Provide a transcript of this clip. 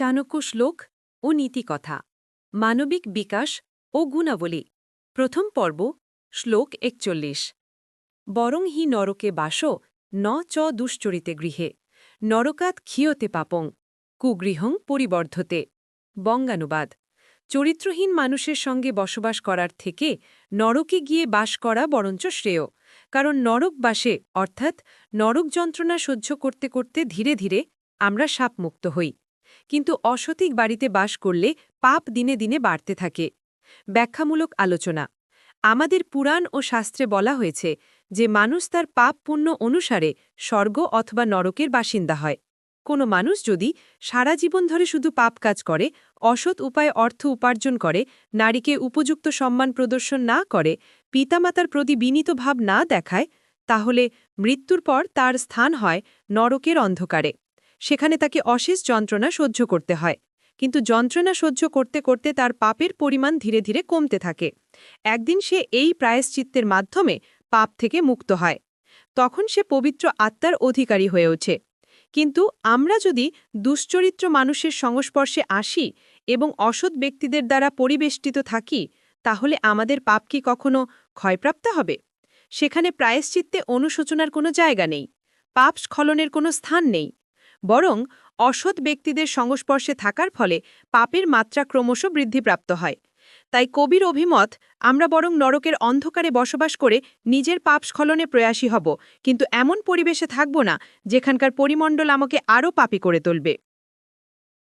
চাণক্য শ্লোক ও নীতিকথা, মানবিক বিকাশ ও গুণাবলী, প্রথম পর্ব, শ্লোক একচল্লিশ। বরং হি নরকে বাস, ন চ দুশ্চরিতে গৃহে নরকাত ক্ষিয়তে পাপং, কুগৃহং পরিবর্ধতে। বঙ্গানুবাদ, চরিত্রহীন মানুষের সঙ্গে বসবাস করার থেকে নরকে গিয়ে বাস করা বরঞ্চ শ্রেয়, কারণ নরক বাসে, অর্থাৎ নরক যন্ত্রণা সহ্য করতে করতে ধীরে ধীরে আমরা সাপমুক্ত হই। কিন্তু অসতিক বাড়িতে বাস করলে পাপ দিনে দিনে বাড়তে থাকে। ব্যাখ্যামূলক আলোচনা। আমাদের পুরাণ ও শাস্ত্রে বলা হয়েছে যে মানুষ তার পাপ পুণ্য অনুসারে স্বর্গ অথবা নরকের বাসিন্দা হয়। কোনো মানুষ যদি সারা জীবন ধরে শুধু পাপ কাজ করে, অসৎ উপায়ে অর্থ উপার্জন করে, নারীকে উপযুক্ত সম্মান প্রদর্শন না করে, পিতামাতার প্রতি বিনীত ভাব না দেখায়, তাহলে মৃত্যুর পর তার স্থান হয় নরকের অন্ধকারে। সেখানে তাকে অশেষ যন্ত্রণা সহ্য করতে হয়। কিন্তু যন্ত্রণা সহ্য করতে করতে তার পাপের পরিমাণ ধীরে ধীরে কমতে থাকে। একদিন সে এই প্রায়শ্চিত্তের মাধ্যমে পাপ থেকে মুক্ত হয়। তখন সে পবিত্র আত্মার অধিকারী হয়ে ওঠে। কিন্তু আমরা যদি দুশ্চরিত্র মানুষের সংস্পর্শে আসি এবং অসৎ ব্যক্তিদের দ্বারা পরিবেষ্টিত থাকি, তাহলে আমাদের পাপ কি কখনো ক্ষয়প্রাপ্ত হবে? সেখানে প্রায়শ্চিত্তে অনুশোচনার কোনো জায়গা নেই। পাপ স্খলনের কোনো স্থান নেই। বরং অসৎ ব্যক্তিদের সংস্পর্শে থাকার ফলে পাপের মাত্রা ক্রমশ বৃদ্ধিপ্রাপ্ত হয়। তাই কবির অভিমত, আমরা বরং নরকের অন্ধকারে বসবাস করে নিজের পাপ স্খলনে প্রয়াসী হব, কিন্তু এমন পরিবেশে থাকব না, যেখানকার পরিমণ্ডল আমাকে আরও পাপি করে তুলবে।